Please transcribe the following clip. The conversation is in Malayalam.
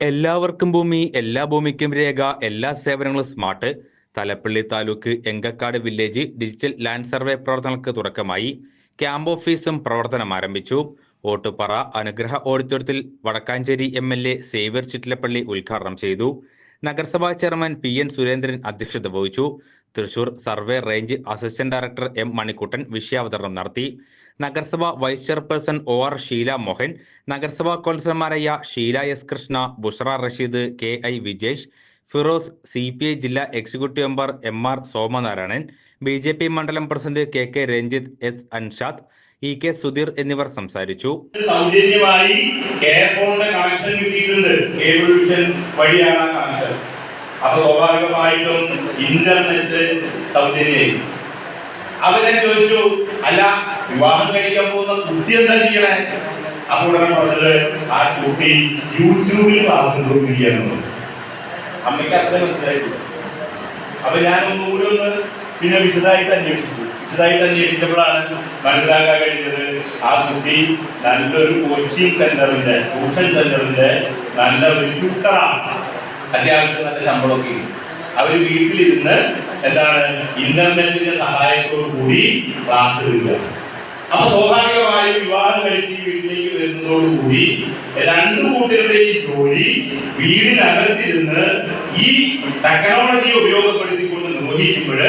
എല്ലാവർക്കും ഭൂമി എല്ലാ ഭൂമിക്കും രേഖ എല്ലാ സേവനങ്ങളും smart Thalappilly taluk Engakkad village digital land survey പ്രവർത്തനങ്ങൾക്ക് തുടക്കമായി. ക്യാമ്പ് ഓഫീസും പ്രവർത്തനം ആരംഭിച്ചു. ഓട്ടുപാറ അനുഗ്രഹ ഓഡിറ്റോറിയത്തിൽ Wadakkanchery M L A Xavier Chittilappilly ഉദ്ഘാടനം ചെയ്തു. നഗരസഭാ ചെയർമാൻ പി എൻ സുരേന്ദ്രൻ അധ്യക്ഷത വഹിച്ചു. Thrissur survey range assistant director M Manikuttan വിഷയാവതരണം നടത്തി. നഗരസഭ vice chairperson O R Sheela Mohan നഗരസഭാ കൗൺസിലർമാരായ Sheela S Krishna Bushara Rasheed K I Vijesh Firoz C P I ജില്ലാ executive member M R Somanarayanan B J P മണ്ഡലം president K K Ranjith S Anshad E K Sudheer എന്നിവർ സംസാരിച്ചു. സൗജന്യമായി കണക്ഷൻ കിട്ടിയിട്ടുണ്ട്. ഇന്റർനെറ്റ് സൗജന്യമായി. അപ്പൊ ചോദിച്ചു അല്ല വിവാഹം കഴിക്കാൻ പോകുന്ന കുട്ടി എന്താ ചെയ്യണേ? അപ്പോൾ ഉടനെ പറഞ്ഞത് ആ കുട്ടി യൂട്യൂബിൽ ക്ലാസ് എടുത്തുകൊണ്ടിരിക്കുകയാണ്. അമ്മയ്ക്ക് അത്ര മനസ്സിലായിട്ടില്ല അപ്പൊ ഞാൻ ഒന്നുകൂടി ഒന്ന് പിന്നെ വിശദമായിട്ട് അന്വേഷിച്ചു. വിശദമായിട്ട് അന്വേഷിച്ചപ്പോഴാണ് മനസ്സിലാക്കാൻ കഴിഞ്ഞത് ആ കുട്ടി നല്ലൊരു കോച്ചിങ് സെന്ററിന്റെ ട്യൂഷൻ സെന്ററിന്റെ നല്ല ഒരു അത്യാവശ്യം നല്ല ശമ്പളമൊക്കെ. അവർ വീട്ടിലിരുന്ന് എന്താണ് ഇന്റർനെറ്റിന്റെ സഹായത്തോടു കൂടി ക്ലാസ് എടുക്കുക. അപ്പൊ സ്വാഭാവികമായും വിവാഹം കഴിച്ച് വീട്ടിലേക്ക് വരുന്നതോടുകൂടി രണ്ടു കൂട്ടരുടെയും ജോലി വീടിനകത്തിരുന്ന് ഈ ടെക്നോളജി ഉപയോഗപ്പെടുത്തിക്കൊണ്ട് നിർവഹിക്കുമ്പോൾ